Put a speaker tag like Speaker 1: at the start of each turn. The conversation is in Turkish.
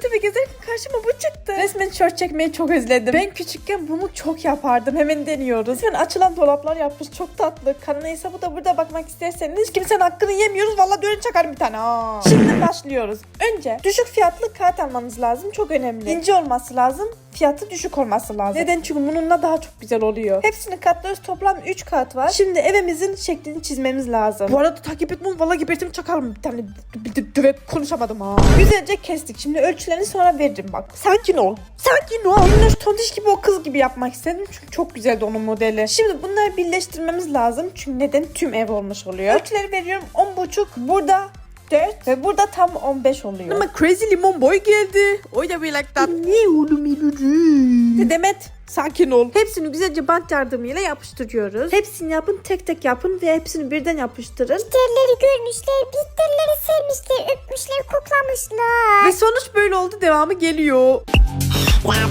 Speaker 1: sokakta ve gezerken karşıma bu çıktı. Resmen tişört çekmeyi çok özledim. Ben küçükken bunu çok yapardım. Hemen deniyoruz. Resmen açılan dolaplar yapmış. Çok tatlı. Kanal hesabı da burada bakmak isterseniz kimsenin hakkını yemiyoruz. Valla dönün çakarım bir tane. Aa. Şimdi başlıyoruz. Önce düşük fiyatlı kağıt almanız lazım. Çok önemli. İnce olması lazım. Fiyatı düşük olması lazım. Neden? Çünkü bununla daha çok güzel oluyor. Hepsini katlıyoruz. Toplam 3 kat var. Şimdi evimizin şeklini çizmemiz lazım. Bu arada takip etmem. Valla gebertim çakarım. Bir tane bir de düve konuşamadım ha. Güzelce kestik. Şimdi ölçülerini sonra veririm bak. Sakin ol. Sakin ol. Minnoş tontiş gibi o kız gibi yapmak istedim. Çünkü çok güzeldi onun modeli. Şimdi bunları birleştirmemiz lazım. Çünkü neden? Tüm ev olmuş oluyor. Ölçüleri veriyorum. 10.5. Burada 4 ve burada tam 15 oluyor. Ama Crazy Limon Boy geldi. O da bir like that. Ne oğlum Demet sakin ol. Hepsini güzelce bant yardımıyla yapıştırıyoruz. Hepsini yapın tek tek yapın ve hepsini birden yapıştırın.
Speaker 2: Bitterleri görmüşler, sevmişler, öpmüşler, koklamışlar.
Speaker 1: Ve sonuç böyle oldu devamı geliyor.
Speaker 2: Ya